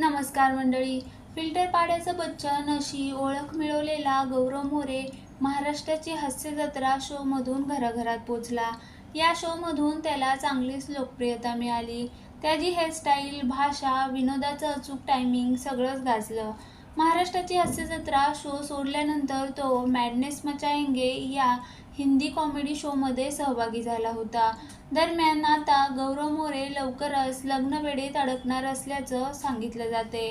नमस्कार मंडळी. फिल्टर पाड्याचं बच्चन अशी ओळख मिळवलेला गौरव मोरे महाराष्ट्राची हास्य जत्रा शोमधून घराघरात पोचला. या शोमधून त्याला चांगलीच लोकप्रियता मिळाली. त्याची हेअरस्टाईल भाषा विनोदाचं अचूक टायमिंग सगळंच गाजलं. महाराष्ट्राची हास्य जत्रा शो सोडल्यानंतर तो मॅडनेस मचाएंगे या हिंदी कॉमेडी शोमध्ये सहभागी झाला होता. दरम्यान आता गौरव मोरे लवकरच लग्नवेळेत अडकणार असल्याचं सांगितलं जाते.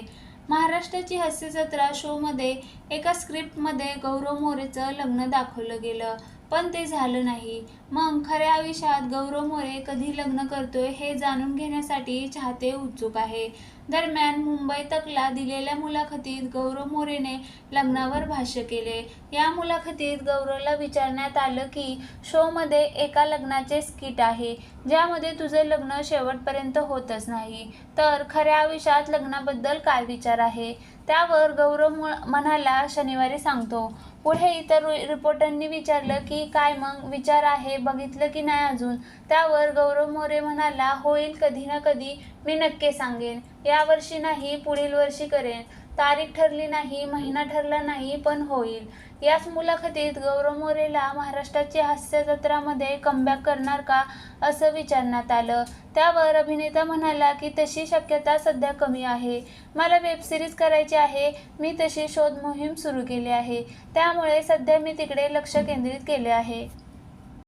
महाराष्ट्राची हास्य जत्रा शोमध्ये एका स्क्रिप्टमध्ये गौरव मोरेचं लग्न दाखवलं गेलं. पण ते झालं नाही. मग खऱ्या आयुष्यात गौरव मोरे कधी लग्न करतोय हे जाणून घेण्यासाठी चाहते उत्सुक आहे. दरम्यान मुंबई तकला दिलेल्या मुलाखतीत गौरव मोरेने लग्नावर भाष्य केले. या मुलाखतीत गौरवला विचारण्यात आलं की शोमध्ये एका लग्नाचे स्किट आहे. ज्यामध्ये तुझे लग्न शेवटपर्यंत होतच नाही. तर खऱ्या आयुष्यात लग्नाबद्दल काय विचार आहे? त्यावर गौरव म्हणाला शनिवारी सांगतो पुढे इतर रिपोर्टरनी विचारलं की काय मग? विचार आहे? बघितलं की नाही अजून? त्यावर गौरव मोरे म्हणाला होईल कधी ना कधी. मी नक्की सांगेन. यावर्षी नाही पुढील वर्षी करेन. तारीख ठरली नाही महिना ठरला नाही पण होईल. याच मुलाखतीत गौरव मोरेला महाराष्ट्राची हास्य जत्रामध्ये कमबॅक करणार का असं विचारण्यात आलं. त्यावर अभिनेता म्हणाला की तशी शक्यता सध्या कमी आहे. मला वेबसिरीज करायची आहे. मी तशी शोध मोहीम सुरू केली आहे. त्यामुळे सध्या मी तिकडे लक्ष केंद्रित केले आहे.